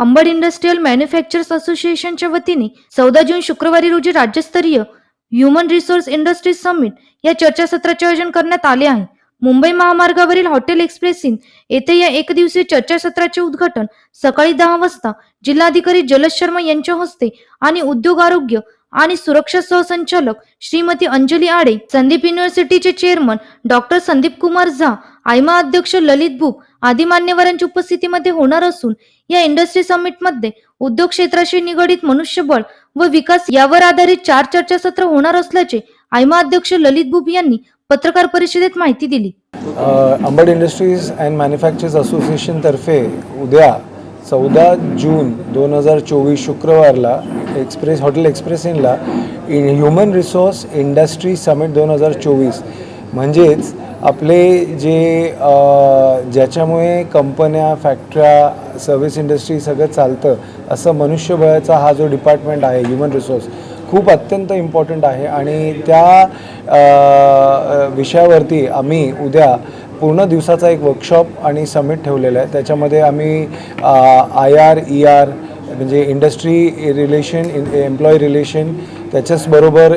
Ambad industrial manufacturers असोसिएशनच्या वतीने चौदा जून शुक्रवारी रोजी राज्यस्तरीय ह्युमन रिसोर्स इंडस्ट्रीज समिट या चर्चासत्राचे आयोजन करण्यात आले आहे. मुंबई महामार्गावरील हॉटेल एक्सप्रेस इन येथे या एक दिवसीय चर्चासत्राचे उद्घाटन सकाळी दहा वाजता जिल्हाधिकारी जलद शर्मा यांच्या हस्ते आणि उद्योग आरोग्य आणि सुरक्षा सहसंचालक श्रीमती अंजली आडे Sandeep युनिव्हर्सिटीचे chairman doctor Sandeep Kumar Jha AIMA अध्यक्ष ललित भूप आदी मान्यवरांच्या उपस्थितीमध्ये होणार असून या इंडस्ट्री समिटमध्ये उद्योग क्षेत्राशी निगडित मनुष्यबळ व विकास यावर आधारित चार चर्चासत्र होणार असल्याचे आयमा अध्यक्ष ललित भूप यांनी पत्रकार परिषदेत माहिती दिली. अंबड इंडस्ट्रीज अँड मॅन्युफॅक्चर्स असोसिएशनतर्फे उद्या चौदा जून दोन हजार चोवीस शुक्रवारला express hotel express इनला in human resource industry summit दोन हजार चोवीस. म्हणजेच आपले जे ज्याच्यामुळे कंपन्या फॅक्टऱ्या सर्व्हिस इंडस्ट्री सगळं चालतं असं मनुष्यबळाचा हा जो डिपार्टमेंट आहे ह्युमन रिसोर्स खूप अत्यंत इम्पॉर्टंट आहे. आणि त्या विषयावरती आम्ही उद्या पूर्ण दिवसाचा एक वर्कशॉप आणि समिट ठेवलेला आहे. त्याच्यामध्ये आम्ही आय आर ई आर म्हणजे इंडस्ट्री रिलेशन एम्प्लॉई रिलेशन त्याच्याचबरोबर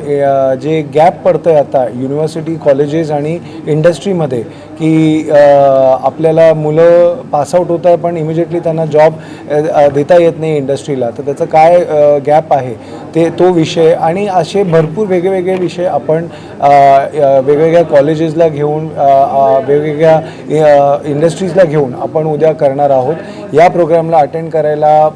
जे गॅप पडतं आहे आता युनिव्हर्सिटी कॉलेजेस आणि इंडस्ट्रीमध्ये की आपल्याला मुलं पासआउट होत आहे पण इमिजिएटली त्यांना जॉब देता येत नाही इंडस्ट्रीला तर त्याचं काय गॅप आहे ते तो विषय. आणि असे भरपूर वेगवेगळे विषय आपण वेगवेगळ्या कॉलेजेसला घेऊन वेगवेगळ्या इंडस्ट्रीजला घेऊन आपण उद्या करणार आहोत. या प्रोग्रामला अटेंड करायला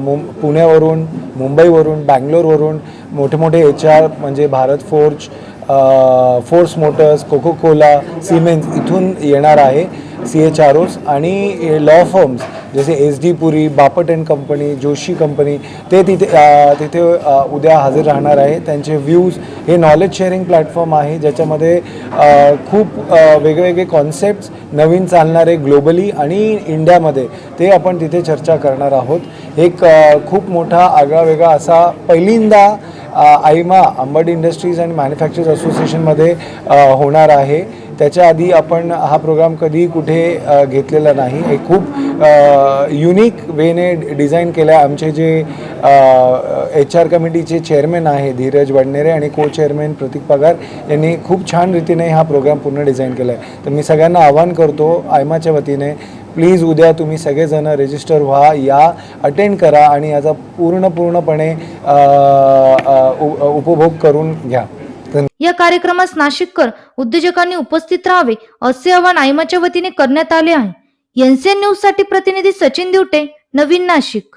मुं पुण्यावरून मुंबईवरून बँगलोरवरून मोठे मोठे एच आर म्हणजे Bharat Forge Force Motors Coca Cola Siemens इथून येणार आहे सी एच आर ओस आणि लॉ फर्म्स जसे S D Puri Bapat and company Joshi company ते तिथे तिथे उद्या हजर राहणार आहे. त्यांचे व्ह्यूज हे नॉलेज शेअरिंग प्लॅटफॉर्म आहे ज्याच्यामध्ये खूप वेगवेगळे कॉन्सेप्ट्स नवीन चालणारे ग्लोबली आणि इंडियामध्ये ते आपण तिथे चर्चा करणार आहोत. एक खूप मोठा आगळा वेगळा असा पहिल्यांदा AIMA Ambad industries and manufacture असोसिएशनमध्ये होणार आहे. त्याच्या आधी आपण हा प्रोग्राम कधी कुठे घेतलेला नाही. हे खूप युनिक वेने डिझाईन केल्या. आहे आमचे जे एच आर कमिटीचे चेअरमॅन आहे धीरज वडनेरे आणि को चेअरमॅन प्रतीक पगार यांनी खूप छान रीतीने हा प्रोग्राम पूर्ण डिझाईन केला आहे तर मी सगळ्यांना आवाहन करतो आयमाच्या वतीने प्लीज उद्या तुम्ही सगळेजण रजिस्टर व्हा या अटेंड करा आणि याचा पूर्ण पूर्णपणे उपभोग करून घ्या. या कार्यक्रमास नाशिककर उद्योजकांनी उपस्थित राहावे असे आवाहन आयमाच्या वतीने करण्यात आले आहे. एनसीएन न्यूजसाठी प्रतिनिधी सचिन दिवटे नवीन नाशिक.